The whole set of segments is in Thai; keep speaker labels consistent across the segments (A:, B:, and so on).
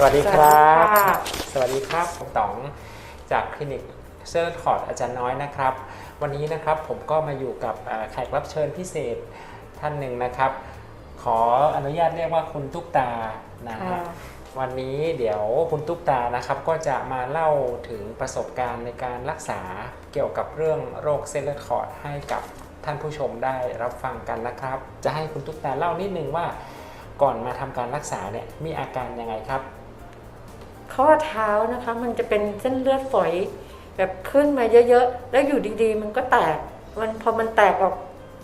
A: สวัสดีครับ
B: สวัสดีค่ะ
A: สวัสดีครับ ผมต๋องจากคลินิกเซอร์คอร์ดอาจารย์น้อยนะครับ วันนี้นะครับผมก็มาอยู่กับเอ่อแขกรับเชิญพิเศษท่านหนึ่งนะครับ ขออนุญาตเรียกว่าคุณตุ๊กตานะฮะ
B: ค่ะ
A: วันนี้เดี๋ยวคุณตุ๊กตานะครับก็จะมาเล่าถึงประสบการณ์ในการรักษาเกี่ยวกับเรื่องโรคเส้นเลือดขอดให้กับท่านผู้ชมได้รับฟังกันนะครับ จะให้คุณตุ๊กตาเล่านิดนึงว่า ก่อนมาทำการรักษาเนี่ยมีอาการยังไงครับ
B: ข้อเท้านะคะ มันจะเป็นเส้นเลือดฝอยแบบขึ้นมาเยอะๆ แล้วอยู่ดีๆ มันก็แตก มันพอมันแตกออก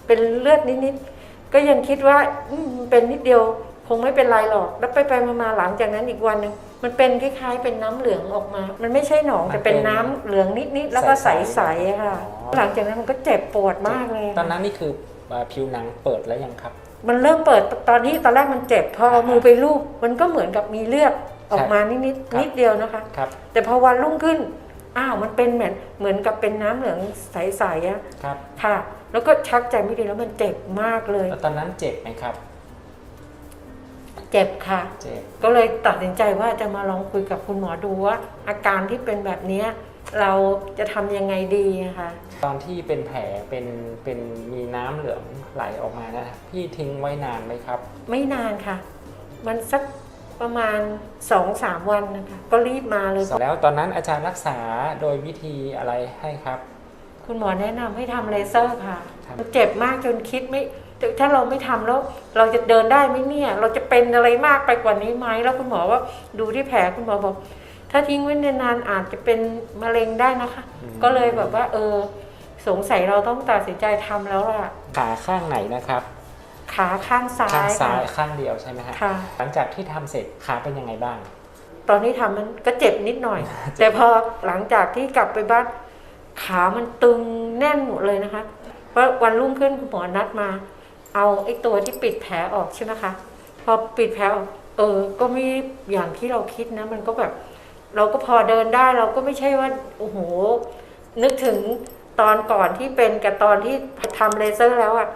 B: เป็นเลือดนิดๆ ก็ยังคิดว่าอืมมันเป็นนิดเดียวคงไม่เป็นไรหรอก แล้วไปไปๆมาๆหลังจากนั้นอีกวันหนึ่งมันเป็นคล้ายๆ เป็นน้ำเหลืองออกมา มันไม่ใช่หนอง
A: มัน
B: แต่เป็น
A: เป็น
B: น้ำเหลืองนิดๆ แล้วก็ใใส
A: ๆ
B: สๆอะค่ะ
A: อ๋อ
B: หลังจากนั้นมันก็เจ็บปวดมากเลย
A: ตอนนั้นนี่คือเอ่อผิวหนังเปิดแล้วยังครับ
B: มันเริ่มเปิดตอนที่ตอนแรกมันเจ็บ พอเอามือไปลูบมันก็เหมือนกับมีเลือด ออกมานิด
A: ครับ
B: ๆนิดเดียวนะคะ
A: ครับ
B: แต่พอวันรุ่งขึ้น อ้าวมันเป็นเหมือนเหมือนกับเป็นน้ำเหลืองใสๆอะ
A: ครับ
B: ค่ะ แล้วก็ชักใจไม่ดีแล้วมันเจ็บมากเลย
A: แล้วตอนนั้นเจ็บไหมครับ
B: เจ็บค่ะ
A: เจ็บ
B: ก็เลยตัดสินใจว่าจะมาลองคุยกับคุณหมอดูว่าอาการที่เป็นแบบเนี้ยเราจะทำยังไงดีอะค่ะ
A: ตอนที่เป็นแผลเป็นเป็นมีน้ำเหลืองไหลออกมานะพี่ทิ้งไว้นานไหมครับ
B: ไม่นานค่ะ มันสัก ประมาณสองสามวันนะคะก็รีบมาเลย
A: แล้วตอนนั้นอาจารย์รักษาโดยวิธีอะไรให้ครับ
B: คุณหมอแนะนำให้ทำเลเซอร์ค่ะ
A: ครับ
B: มันเจ็บมากจนคิดไม่ถ้าเราไม่ทำแล้ว เราจะเดินได้ไหมเนี่ย เราจะเป็นอะไรมากไปกว่านี้ไหมแล้วคุณหมอว่าดูที่แผลคุณหมอบอก ถ้าทิ้งไว้นานๆอาจจะเป็นมะเร็งได้นะคะ ก็เลยแบบว่า เออ สงสัยเราต้องตัดสินใจทำแล้วล่ะ
A: ขาข้างไหนนะครับ
B: ขาข้างซ้า
A: ข้าง
B: ย
A: ซ้าย
B: ค่ะ
A: ข้างเดียวใช่ไหมฮะ
B: ค่ะ
A: หลังจากที่ทำเสร็จขาเป็นยังไงบ้าง
B: ตอนนี้ทำมันก็เจ็บนิดหน่อย แต่พอหลังจากที่กลับไปบ้านขามันตึงแน่นหมดเลยนะคะเพราะวันรุ่งขึ้นคุณหมอนัดมา เอาไอ้ตัวที่ปิดแผลออกใช่ไหมคะพอปิดแผลออกเออ ก็ไม่อย่างที่เราคิดนะ มันก็แบบ เราก็พอเดินได้เราก็ไม่ใช่ว่าโอ้โห นึกถึงตอนก่อนที่เป็นกับตอนที่ทำเลเซอร์แล้วอะ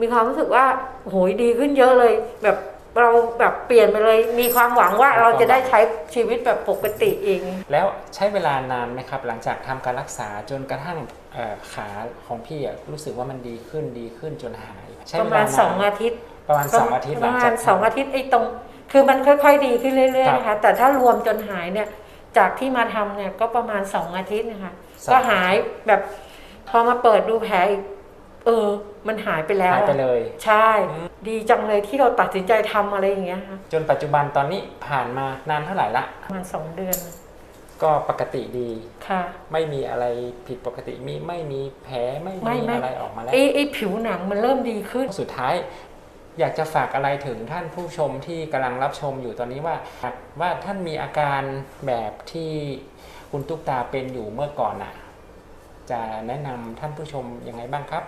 B: มีความรู้สึกว่าโอ้โหดีขึ้นเยอะเลย แบบเราแบบเปลี่ยนไปเลย มีความหวังว่าเราจะได้ใช้ชีวิตแบบปกติเอง
A: แล้วใช้เวลานานไหมครับ หลังจากทำการรักษาจนกระทั่งเอ่อขาของพี่อะรู้สึกว่ามันดีขึ้นดีขึ้นจนหายใช้
B: ประ
A: เว
B: มา
A: ลา
B: ณ
A: นน
B: สองอาทิตย์
A: ประมาณสองอาทิตย์
B: ป
A: หลั
B: ระ
A: ง
B: มา
A: จาก
B: ณ
A: ทำ
B: สองอาทิตย์ไอ้ตรง คือมันค่อย ๆ ดีขึ้นเรื่อยๆนะคะแต่ถ้ารวมจนหายเนี่ยจากที่มาทำเนี่ยก็ประมาณสองอาทิตย์นะคะ
A: สอง
B: ก็หายแบบพอมาเปิดดูแผลอีก เออ มันหายไปแล้ว
A: หายไป
B: อะ
A: เลย
B: ใช่ ดีจังเลยที่เราตัดสินใจทำอะไรอย่างเงี้ยค่ะ
A: จนปัจจุบันตอนนี้ผ่านมานานเท่าไหร่ละ
B: ประมาณสองเดือน
A: ก็ปกติดี
B: ค่ะ
A: ไม่มีอะไรผิดปกติมีไม่มีแผลไม่
B: ไม่
A: มี
B: ไม่
A: อะไรออกมาแล้ว
B: ไอ้ไอ้ผิวหนังมันเริ่มดีขึ้น
A: สุดท้าย อยากจะฝากอะไรถึงท่านผู้ชมที่กำลังรับชมอยู่ตอนนี้ว่าว่าท่านมีอาการแบบที่คุณตุ๊กตาเป็นอยู่เมื่อก่อนน่ะจะแนะนำท่านผู้ชมยังไงบ้างครับ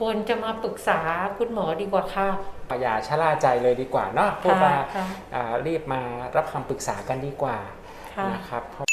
B: ควรจะมาปรึกษาคุณหมอดีกว่าค่ะ
A: อย่าชะล่าใจเลยดีกว่าเนาะพูดว่า
B: ค่ะ
A: อ่ารีบมารับคำปรึกษากันดีกว่า
B: ค่ะ
A: นะครับ